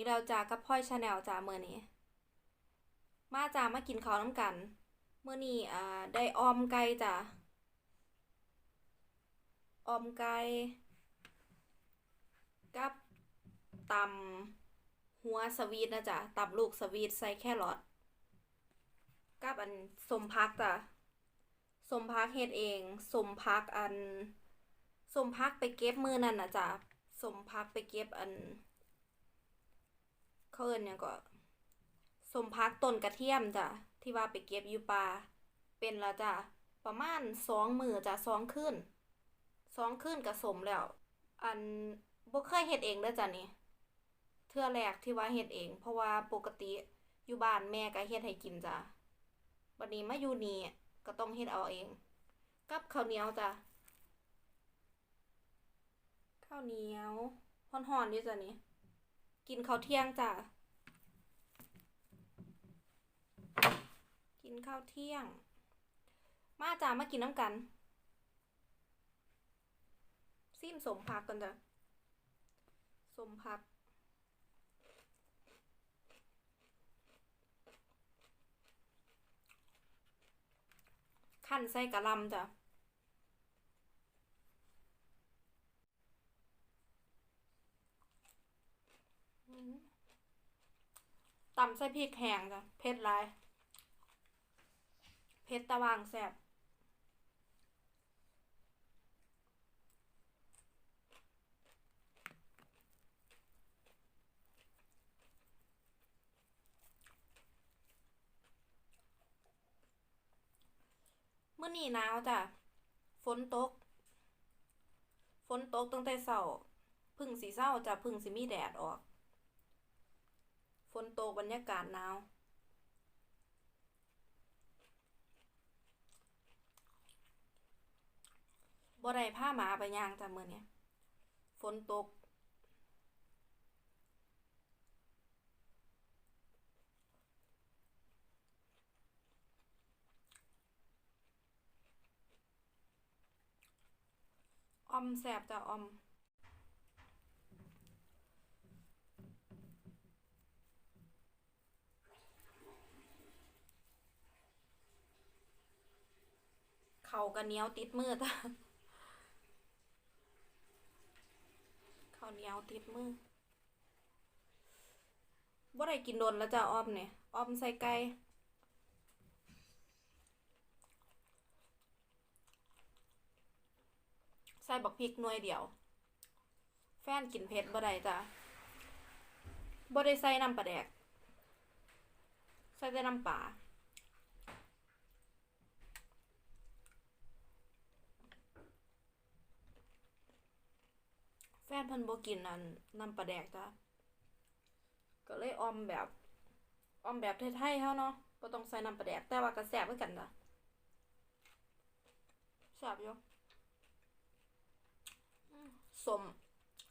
ดีจ้าพบกันนี้แล้วจ้ากับพ่อยชาแนลจ้าเมื้อนี้ มาจ้ามากินข้าวน้ำกันเมื้อนี้อ่าได้ออมไก่จ้าออมไก่กับตำหัวสวีทนะจ้ะตำลูกสวีทใส่แครอทกับอันสมพักจ้ะสมพักเฮ็ดเองสมพักอันสมพักไปเก็บมือนั่นนะจ้ะสมพักไปเก็บอัน เขาเอิ้นหยังก็สมพักต้นกระเทียมจ้ะที่ว่าไปเก็บอยู่ป่าเป็นแล้วจ้ะประมาณสองมือจ้ะสองคืนสองคืนก็สมแล้ว อันบ่เคยเฮ็ดเองเด้อจ้ะนี่เทื่อแรกที่ว่าเฮ็ดเอง เพราะว่าปกติอยู่บ้านแม่ก็เฮ็ดให้กินจ้ะบัดนี้มาอยู่นี่ก็ต้องเฮ็ดเอาเอง กับข้าวเหนียวจ้ะข้าวเหนียวฮ้อนๆอยู่จ้ะนี่กินข้าวเที่ยงจ้ะ กิน ข้าวเที่ยง มาจ้ามากินน้ำกันซิมสมพักกันจ้ะสมพัก ขั้นใส่กะลำจ้ะอืมตำใส่พริกแห้งจ้ะเผ็ดหลาย เผ็ดตะวางแซ่บมื้อนี้หนาวจ้ะ ฝนตก ฝนตกตั้งแต่เช้าพึ่งสิเช้าจ้ะพึ่งสิมีแดดออก ฝนตกบรรยากาศหนาว บ่ได้พาหมาไปย่างจ้ะมือเนี้ยฝนตก ออมแซ่บจ้ะออมเขากันเนี้ยวติดมือจ้ะ เขาวเหนียวติดมือบ่ได้กินโดนแล้วจ้ะอ้อมเนี่ยอ้อมใส่ไก่ใส่บักพริกหน่วยเดียว แฟนกินเผ็ดบ่ได้จ้ะบ่ได้ใส่น้ำปลาแดก ใส่แต่น้ำปลา แฟนเพิ่นบ่กินอันน้ำปลาแดกจ้ะก็เลยออมแบบออมแบบไทยๆเฮาเนาะบ่ต้องใส่น้ำปลาแดกแต่ว่าก็แซ่บคือกันจ้ะแซ่บอยู่สม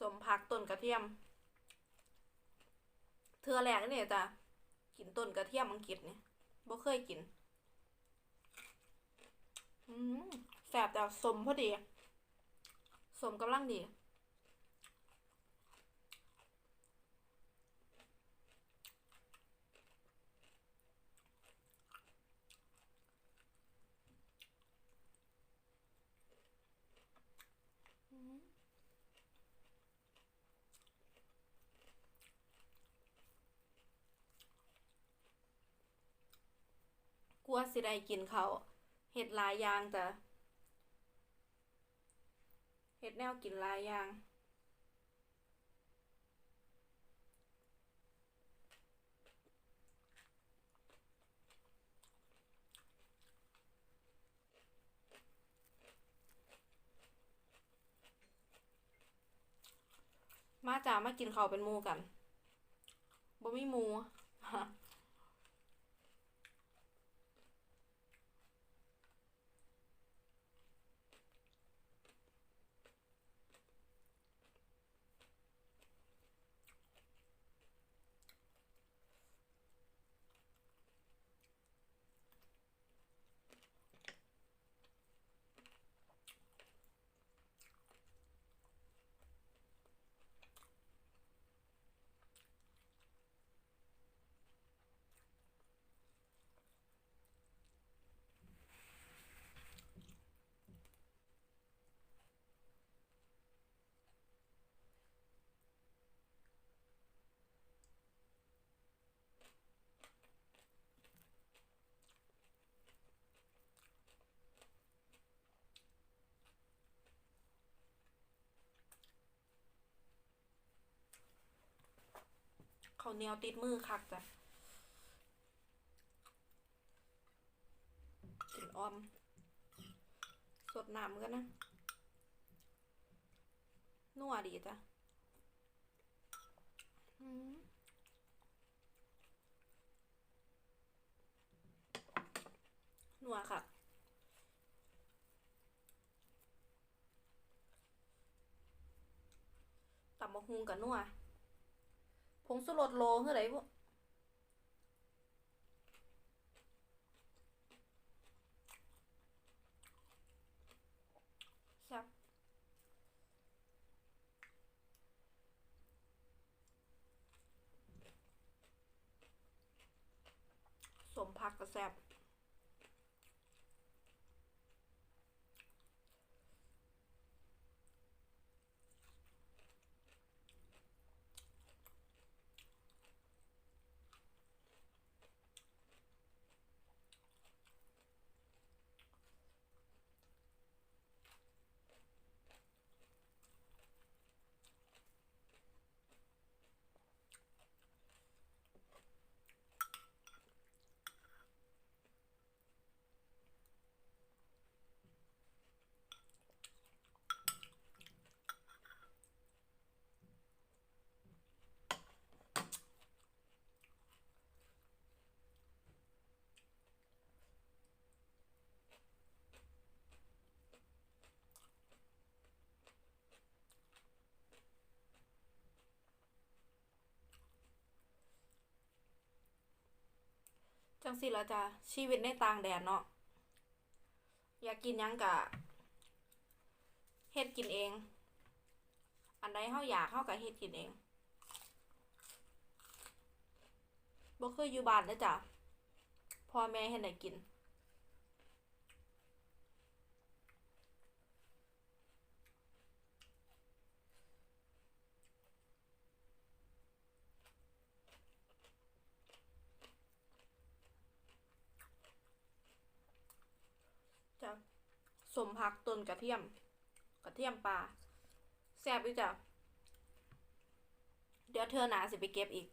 สมผักต้นกระเทียมเทื่อแรกนี่จ้ะกินต้นกระเทียมอังกฤษเนี่ยบ่เคยกินอืมแซบแต่สมพอดี สมกำลังดี ลัวสิได้กินเขาเฮ็ดหลายอย่างจ้ะเฮ็ดแนวกินหลายอย่างมาจ้ามากินเขาเป็นมูกันบ่มีมู ข้าวเหนียวติดมือคักจ้ะกินออม สดน้ำกันนะนัวดีจ้ะนัวค่ะตำมะฮุงกับนัว ผงสุรสโลคืออะไรพวกแซ่บสมพักกับแซ่บ จังสิละจ้ะชีวิตในต่างแดนเนาะอยากกินยังกะเฮ็ดกินเอง อันใดเฮาอยากเฮากะเฮ็ดกินเองบ่เคยอยู่บ้านเลยจ้ะพ่อแม่เฮ็ดให้กิน จ้ะส มพักต้นกระเทียม กระเทียมปลาแซ่บอีจ้ะเดี๋ยวเธอหนาสิไปเก็บอีก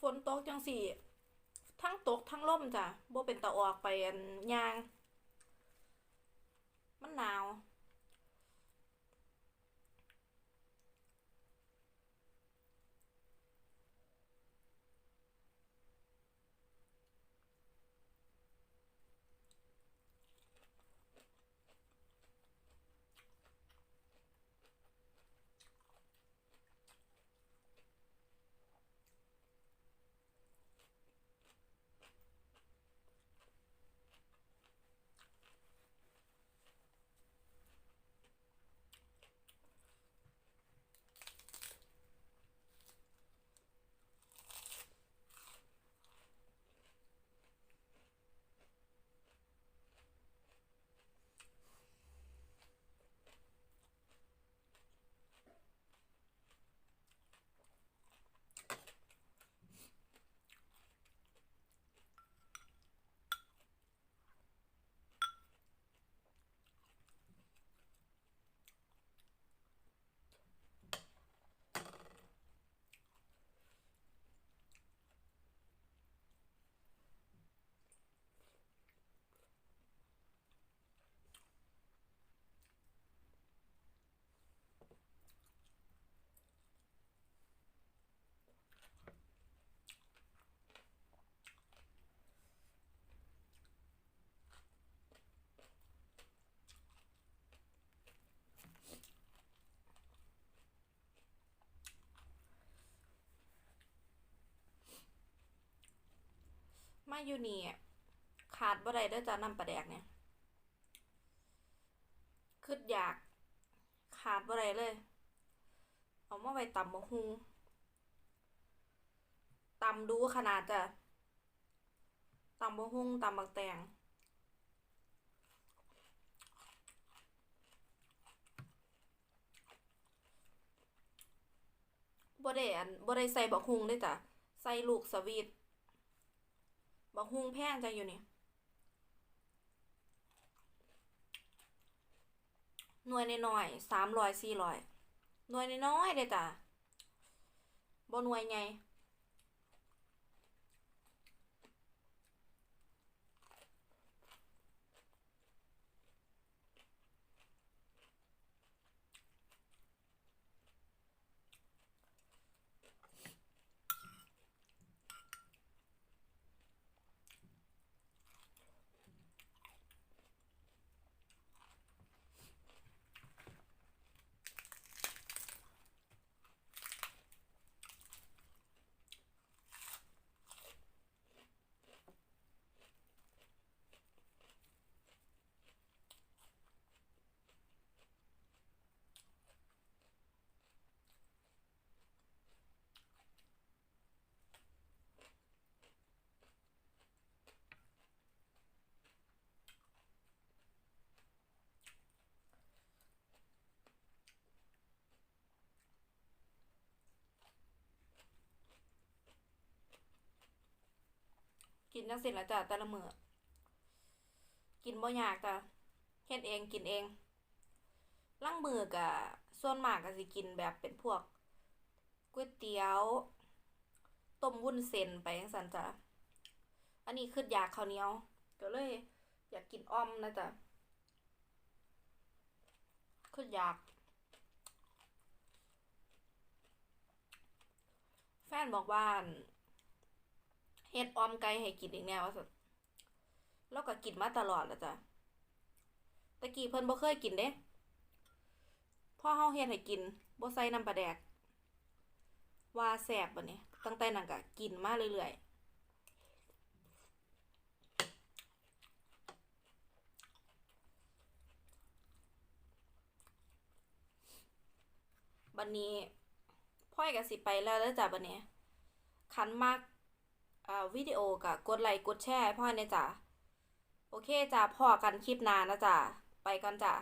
ฝนตกจังสี่ ทั้งตกทั้งล่มจ้ะบ่เป็นตะออกไปอันยาง มันหนาว อยู่นี่ขาดบ่ได้เด้อจ้ะน้ำปลาแดกเนี่ยคืออยากขาดบ่ได้เลย เอามาไว้ตำบักหุ่งตำดูขนาดจ้ะตำบักหุ่งตำบักแตงบ่ได้อันบ่ได้ใส่บักฮุงเด้จ้ะใส่ลูกสวีท บักฮุงแพงจะอยู่นี่ หน่วยน้อยสามร้อยสี่ร้อยหน่วยน้อยเลยจ้ะบ่หน่วยไง กินจังซี่ล่ะจ้ะแต่ละมือกินบ่ยากจ้ะเฮ็ดเองกินเองลางมือก็ส่วนมากก็สิกินแบบเป็นพวกก๋วยเตี๋ยวต้มวุ้นเส้นไปจังซั่นจ้ะอันนี้คืออยากข้าวเหนียวก็เลย อยากกินอ้อมนะจ๊ะคืออยาก แฟนบอกว่า เฮ็ดออมไก่ให้กินอีกแนวว่าซั่นแล้วก็กินมาตลอดแล้วจ้ะตะกี้เพิ่นบ่เคยกินเด้พ่อเฮาเฮ็ดให้กินบ่ใส่น้ำปลาแดก ว่าแซ่บบัดนี้ ตั้งแต่นั้นก็กินมาเรื่อยๆบันนี้พ่อยก็สิไปแล้วแล้วจ้ะบันนี้คันมาก วิดีโอกะกดไลค์กดแชร์พ่อเนี่ยจ้ะโอเคจ้ะพอกันคลิปหน้านะจ้ะไปกันจ้ะ